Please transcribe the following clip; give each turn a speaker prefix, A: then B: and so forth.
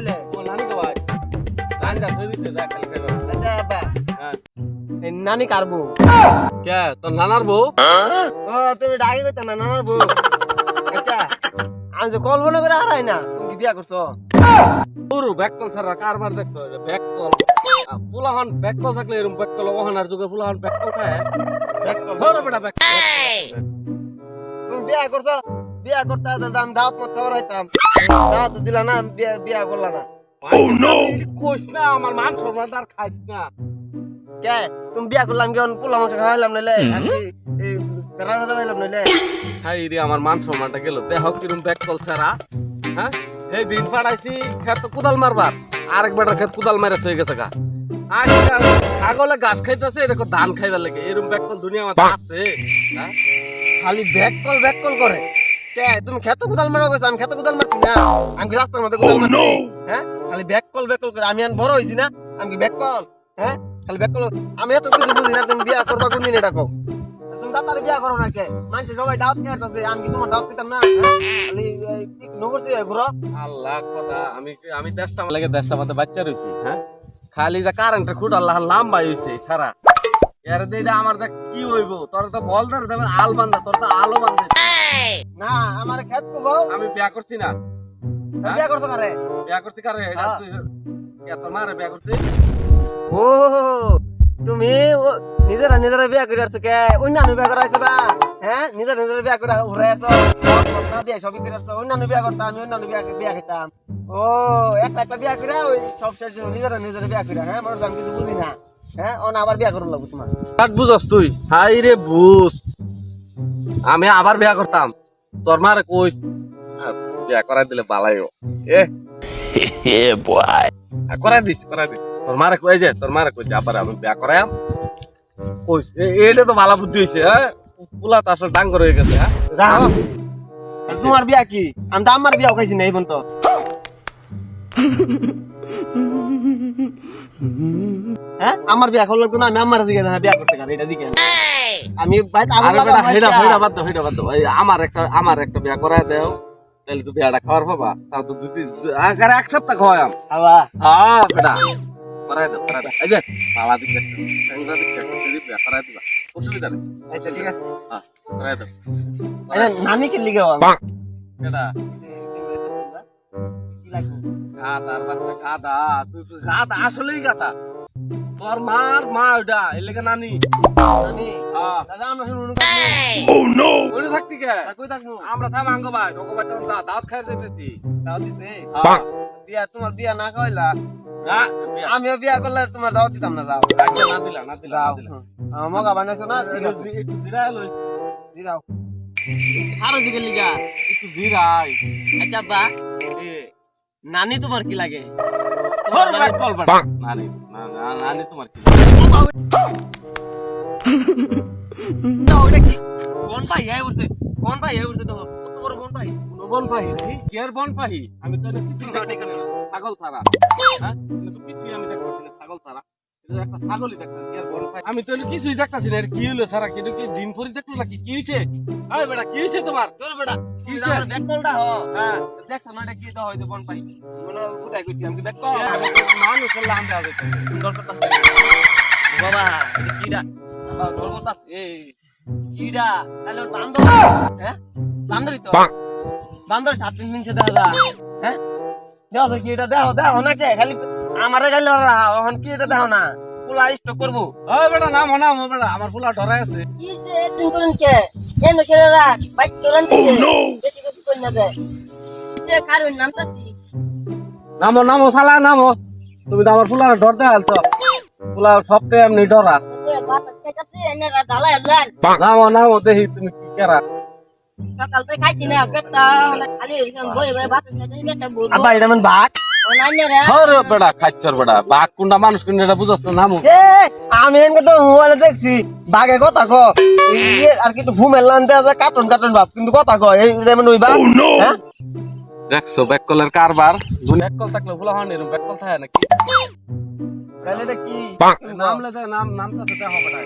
A: দিলে? আচ্ছা আব্বা।
B: হ্যাঁ।
A: এই নানি কারবো
B: কে? তোর নানার বউ?
A: ও তুমি ডাকি কইতা না নানার বউ। আচ্ছা আমি যে কল্পনা করে হারাই না তুমি বিয়া করছ?
B: পুরো ব্যাক কল ছাড়া কারবার দেখছ ব্যাক কল পুলাহান ব্যাক কল থাকলে এরকম ব্যাক কল ওহানার যুগে পুলাহান ব্যাক কল থাকে।
A: Back call.
B: ধরো বেটা ব্যাক
A: তুমি বিয়া করছ? বিয়া করতে আসলে আমি দাওয়াত মত খাবার হইতাম দাওয়াত দিলা না বিয়া বিয়া করলা না।
B: কইস না আমার মান সম্মান আর খাইস না।
A: কে? তুমি বিয়া করলাম কেমন পোলা মাংস খাওয়াইলাম নইলে? আমি বেড়ার পাইলাম নইলে?
B: হাই রে আমার মান সম্মানটা গেল। দেহ কিরম ব্যাক কল ছাড়া। হ্যাঁ? এই দিন পাঠাইছি খেত কোদাল মারবার। আরেক বেটার খেত কোদাল মারে হয়ে গেছে গা। ছাগলে ঘাস খাইতেছে এরকম ধান খাইবার লাগে। এরকম ব্যাক কল দুনিয়া মধ্যে আছে। হ্যাঁ?
A: খালি ব্যাক কল ব্যাক কল করে। কে তুমি খেতে কোদাল মারা গেছো আমি খেতে কোদাল মারছি না। আমি কি রাস্তার মধ্যে কোদাল মারছি? হ্যাঁ? খালি ব্যাক কল ব্যাক কল করে। আমি আর বড় হইছি না আমি কি ব্যাক কল? হ্যাঁ? খালি ব্যাক কল আমি এত কিছু বুঝি না তুমি বিয়া করবা কোন দিন এটা কও? তুমি তাড়াতাড়ি বিয়া করো না কে? মানুষ সবাই দাওয়াত নিয়ে আসছে আমি কি তোমার দাওয়াত দিতাম না? হ্যাঁ? খালি কি নগরছি ঘুরো?
B: আল্লাহ কথা আমি আমি দেশটা লাগে দেশটা মধ্যে বাচ্চা রইছি হ্যাঁ? খালি যে কারেন্টের খুঁট আল্লাহ লাম্বা হইছে সারা। এর দেটা আমার দেখ কি হইব? তোর তো বল ধরে দেবে আল বান্ধা তোর তো আলো বান্ধে।
A: না আমার খেত কবো
B: আমি বিয়া করছি না।
A: বিয়া করছ কারে?
B: বিয়া করছি কারে? এটা
A: হ্যাঁ।
B: তুই কে মারে বিয়া করছি?
A: ও তুমি নিজেরা নিজেরা বিয়া করে আসছো কে? অন্যান্য বিয়া করা না হ্যাঁ নিজেরা নিজেরা বিয়া করে উড়ে আসছো। না দিয়ে সবই করে আসছো। অন্যান্য বিয়া করতাম আমি অন্যান্য বিয়া বিয়া খেতাম। ও একটা একটা বিয়া করে ওই সব শেষ নিজেরা নিজেরা বিয়া করে হ্যাঁ? মানুষ আমি কিছু বুঝি না। হ্যাঁ অন আবার বিয়া করে লাগবো তোমার।
B: কাট বুঝস তুই? হাই রে বুঝ। আমি আবার বিয়া করতাম। তোর মারে কইস আহ, বিয়া করাই দিলে বালাইও। এ।
C: boy.
B: আহ, করাই দিস করাই দিস। তোর মারে কই যে তোর মারে কই যে আবার আমি বিয়া করাইম কইস এ- এইটা তো ভালো বুদ্ধি হইছে হ্যাঁ? পুলা তো আসলে ডাঙ্গর হয়ে গেছে হ্যাঁ?
A: তোমার বিয়া কি? আমি তো আমার বিয়াও খাইছি না এই পর্যন্ত। হ্যাঁ? আমার বিয়া করল না আমি আমার দিকে দেখা বিয়া করতে পারি এটা দিকে আমি ভাই আগুন
B: আরে
A: লাগাবো
B: বেটা, হেডা
A: আজকে।
B: বাদ দাও হেডা বাদ দাও। আমার একটা আমার একটা বিয়া করাই দেও। তাহলে তো বিয়াটা খাওয়ার পাবা। তাও তো দুই আগারে এক সপ্তাহ খাওয়াম
A: আবা
B: হ্যাঁ বেটা। করাই দাও করাই দাও। এই যে বাবা দিকে দিকে বিয়া করাই দিবা অসুবিধা নেই।
A: আচ্ছা ঠিক আছে।
B: হ্যাঁ করাই দাও।
A: আচ্ছা নানি কে লিগে
B: বেটা। বাচ্চা গাদা। তুই তো গাদা আসলেই গাদা। তোর মার মা ওটা এর লেগে নানি।
A: নানি
B: হ্যাঁ।
A: দাদা আমরা শুনুন
C: Oh no!
B: ওইটা থাকতি কে?
A: কই থাকব?
B: আমরা থাম আঙ্গ ভাই ভাই তখন দা- খাই যেতেছি।
A: দাও দিতে?
B: হ্যাঁ।
A: বিয়া তোমার বিয়া না আমিও বিয়া করলে তোমার দাওয়াত দিতাম না যাও।
B: না দিলা, না না
A: মগা বানাইছো না? ঠিক
B: একটু
A: আছে
B: জি- একটু লই।
A: দি
D: আরও জিগে লিগা
B: একটু।
D: আচ্ছা বা এ, নানি তোমার কি লাগে?
B: ধর কল। নানি, না, না, নানি তোমার কি?
D: না, ওটা কি কোন ভাই হয়ে উঠছে কোন ভাই হয়ে উঠছে তো কত বড় কোন ভাই
B: বন পাহি রে? কি বন পাহি? আমি তো না। ছাগল ছাড়া। হ্যাঁ? কিন্তু কিছুই আমি দেখতেছি না, ছাগল ছাড়া। তো একটা ছাগলই দেখতেছি, আর? আমি তো কিছুই দেখতেছি না, কি হলো সারা? এটা কি জিন পরি দেখল নাকি? কি হয়েছে? এই বেটা, কি হয়েছে তোমার?
A: তোর বেটা
B: কি হয়েছে?
A: আমার ব্যাক হ।
B: হ্যাঁ,
A: দেখছ না এটা কি দাও হইতো বন পাই। মনে কোথায় কইছি আমি
B: তো মানুষ হলে আমরা আগে তো।
A: সুন্দর কথা বাবা এটা কিডা বাবা কথা এই কিডা তাহলে বান্দর হ্যাঁ? বান্দরই তো? বান্দর সাত দিন নিচে দেখা হ্যাঁ? দেও তো কি এটা? দেও দেও না কে? খালি আমারে গাইলে এখন কি এটা দেও না? পুলা স্টক করব।
B: ওই বেটা, নামো, নামো বেটা, আমার ফুলা ডরাই আছে।
E: কিসে তুমি করেন কে? এন খেলারা বাইক তোরান দিছে বেশি কিছু কই না দেয় কিসে কারণ নামতাছি
B: নামো নামো শালা নামো তুমি তো আমার ফুলার ডর দেখাল তো। ফুলার সবটাই এমনি ডরা। নামো নামো দেখি তুমি কি কেরা।
E: সকাল থেকে খাইছি না পেটটা খালি বই বই ভাত
A: এটা মানে ভাত
B: হরে বেটা খাচ্ছর বেটা বাঘ কোনটা মানুষ কোনটা এটা বুঝছ তো নামো?
A: আমি এনকে তো মোবাইলে দেখছি বাঘে কথা ক আর কিন্তু ঘুমের লান দেওয়া কার্টুন কার্টুন ভাব কিন্তু কথা কয় এই যেমন ওই বাঘ হ্যাঁ?
B: দেখছ ব্যাককলের কারবার? ব্যাককল থাকলে ফুলা হন এরকম ব্যাককল থাকে নাকি?
A: তাহলে এটা কি?
B: নাম লেখা নাম নামটা না।